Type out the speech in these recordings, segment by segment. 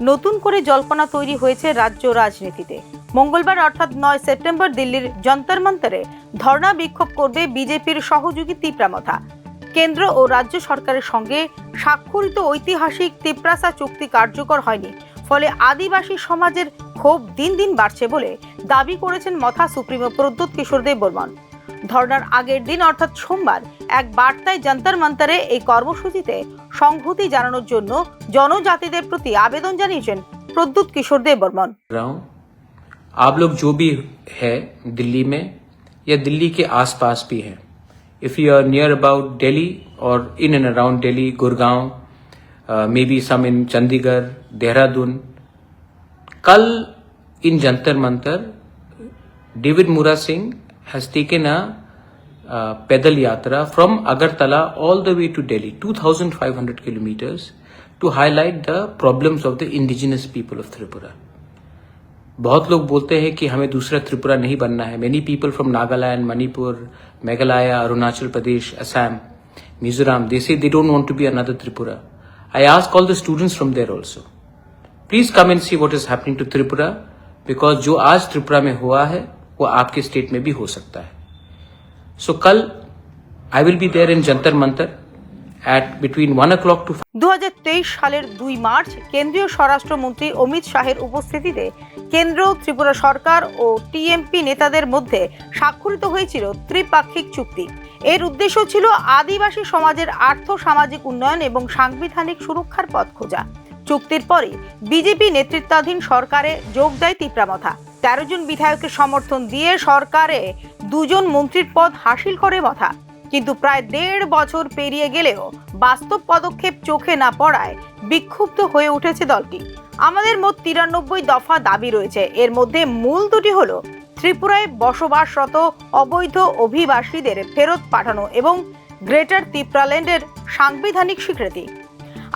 নতুন করে জল্পনা তৈরি হয়েছে রাজ্য রাজনীতিতে। মঙ্গলবার অর্থাৎ নয় সেপ্টেম্বর দিল্লির যন্তর মন্তরে ধর্ণা বিক্ষোভ করবে বিজেপির সহযোগী তিপ্রামথা কেন্দ্র ও রাজ্য সরকারের সঙ্গে স্বাক্ষরিত ঐতিহাসিক তিপ্রাসা চুক্তি কার্যকর হয়নি, ফলে আদিবাসী সমাজের ক্ষোভ দিন দিন বাড়ছে বলে দাবি করেছেন মথা সুপ্রিমো প্রদ্যুৎ কিশোর দেব বর্মন ধর্নার আগের দিন অর্থাৎ সোমবার এক বার্তায় যন্তর মন্তরে এই কর্মসূচিতে সংহতি জানানোর জন্য জনজাতিদের প্রতি আবেদন জানিয়েছেন প্রদ্যুৎ কিশোর দেব বর্মন रहा हूं आप लोग जो भी है दिल्ली में या दिल्ली के आसपास भी हैं if you are near about Delhi और in and around Delhi Gurgaon may be some in Chandigarh Dehradun कल इन जंतर मंतर डेविड मुरा सिंह has taken a, पैदल यात्रा from Agartala all the way to Delhi 2500 kilometers to highlight the problems of the indigenous people of Tripura. बहुत लोग बोलते हैं कि हमें दूसरा त्रिपुरा नहीं बनना है many people from Nagaland Manipur Meghalaya Arunachal Pradesh Assam Mizoram they say they don't want to be another Tripura I ask all the students from there also please come and see what is happening to Tripura because जो आज त्रिपुरा में हुआ है वो आपके state में भी हो सकता है सो कल I will be there in Jantar Mantar at between 1 o'clock to দু সালের দুই মার্চ কেন্দ্রীয় স্বরাষ্ট্রমন্ত্রী অমিত শাহের উপস্থিতিতে কেন্দ্র ত্রিপুরা সরকার ও টিএমপি নেতাদের মধ্যে স্বাক্ষরিত হয়েছিল ত্রিপাক্ষিক চুক্তি এর উদ্দেশ্য ছিল আদিবাসী সমাজের আর্থ সামাজিক উন্নয়ন এবং সাংবিধানিক সুরক্ষার পথ খোঁজা চুক্তির পরে বিজেপি নেতৃত্বাধীন সরকারে যোগ দেয় তিপ্রামথা তেরো জন বিধায়কের সমর্থন দিয়ে সরকারে দুজন মন্ত্রীর পদ হাসিল করে কথা কিন্তু প্রায় দেড় বছর পেরিয়ে গেলেও বাস্তব পদক্ষেপ চোখে না পড়ায় বিক্ষুব্ধ হয়ে উঠেছে দলটি। আমাদের মোট তিরানব্বই দফা দাবি রয়েছে। এর মধ্যে মূল দুটি হল ত্রিপুরায় বসবাসরত অবৈধ অভিবাসীদের ফেরত পাঠানো এবং গ্রেটার ত্রিপুরাল্যান্ডের সাংবিধানিক স্বীকৃতি।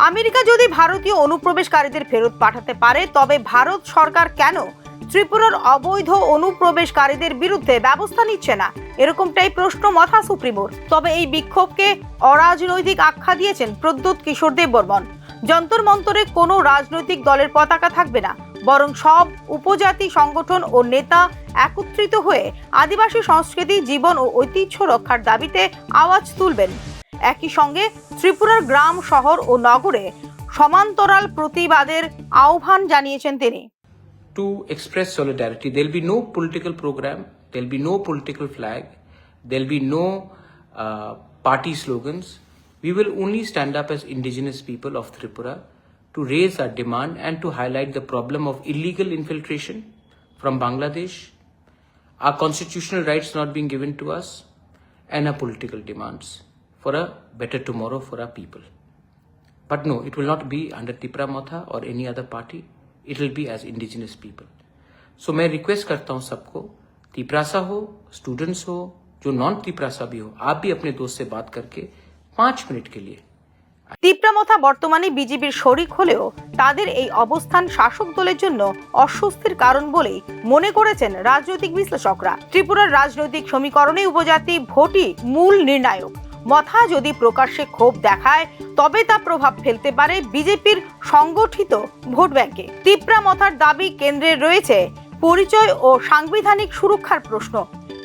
আমেরিকা যদি ভারতীয় অনুপ্রবেশকারীদের ফেরত পাঠাতে পারে, তবে ভারত সরকার কেন ত্রিপুরার অবৈধ অনুপ্রবেশকারীদের বিরুদ্ধে ব্যবস্থা নিচ্ছে না। এরকমটাই প্রশ্ন মথা সুপ্রিমোর। তবে এই বিক্ষোভকে অরাজনৈতিক আখ্যা দিয়েছেন প্রদ্যুৎ কিশোর দেব বর্মন যন্তর মন্তরে কোনো রাজনৈতিক দলের পতাকা থাকবে না, বরং সব উপজাতি সংগঠন ও নেতা একত্রিত হয়ে আদিবাসী সংস্কৃতি, জীবন ও ঐতিহ্য রক্ষার দাবিতে আওয়াজ তুলবেন। একই সঙ্গে ত্রিপুরার গ্রাম, শহর ও নগরে সমান্তরাল প্রতিবাদের আহ্বান জানিয়েছেন তিনি। To express solidarity. There'll be no political program, there'll be no political flag, there'll be no uh, party slogans. We will only stand up as indigenous people of Tripura to raise our demand and to highlight the problem of illegal infiltration from Bangladesh, our constitutional rights not being given to us, and our political demands for a better tomorrow for our people. But no, it will not be under Tipra Matha or any other party. It will be as indigenous people. So मैं request करता हूँ सबको तिपरासा हो students हो जो non Tiprasa भी हो आप भी अपने दोस्त से बात करके पांच मिनट के लिए তিপ্রামথা বর্তমানে বিজেপির শরিক হলেও তাদের এই অবস্থান শাসক দলের জন্য অস্বস্তির কারণ বলেই মনে করেছেন রাজনৈতিক বিশ্লেষকরা ত্রিপুরার রাজনৈতিক সমীকরণে উপজাতি ভোটই মূল নির্ণায়ক মথা যদি প্রকাশ্যে ক্ষোভ দেখায়, তবে তা প্রভাব ফেলতে পারে বিজেপির সংগঠিত ভোট ব্যাংকে। তিপ্রা মথার দাবি কেন্দ্রে রয়েছে পরিচয় ও সাংবিধানিক সুরক্ষার প্রশ্ন।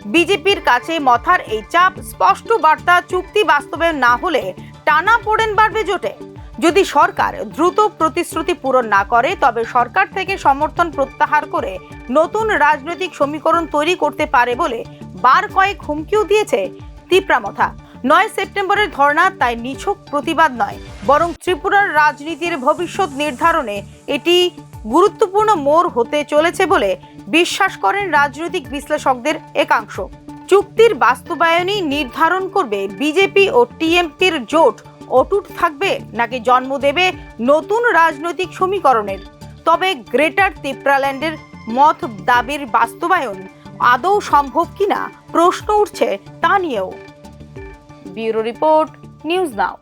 বিজেপির কাছে মথার এই চাপ স্পষ্ট বার্তা চুক্তি বাস্তবায়ন না হলে টানা পড়েন বাড়বে জোটে। যদি সরকার দ্রুত প্রতিশ্রুতি পূরণ না করে, তবে সরকার থেকে সমর্থন প্রত্যাহার করে নতুন রাজনৈতিক সমীকরণ তৈরি করতে পারে বলে বার কয়েক হুমকিও দিয়েছে তিপ্রামথা নয় সেপ্টেম্বরের ধর্ণা তাই নিছক প্রতিবাদ নয়, বরং ত্রিপুরার রাজনীতির ভবিষ্যৎ নির্ধারণে এটি গুরুত্বপূর্ণ মোড় হতে চলেছে বলে বিশ্বাস করেন রাজনৈতিক বিশ্লেষকদের একাংশ। চুক্তির বাস্তবায়নই নির্ধারণ করবে বিজেপি ও টিএমপির জোট, অটুট থাকবে নাকি জন্ম দেবে নতুন রাজনৈতিক সমীকরণের। তবে গ্রেটার তিপ্রাল্যান্ডের মত দাবির বাস্তবায়ন আদৌ সম্ভব কিনা প্রশ্ন উঠছে তা নিয়েও। Bureau report news now.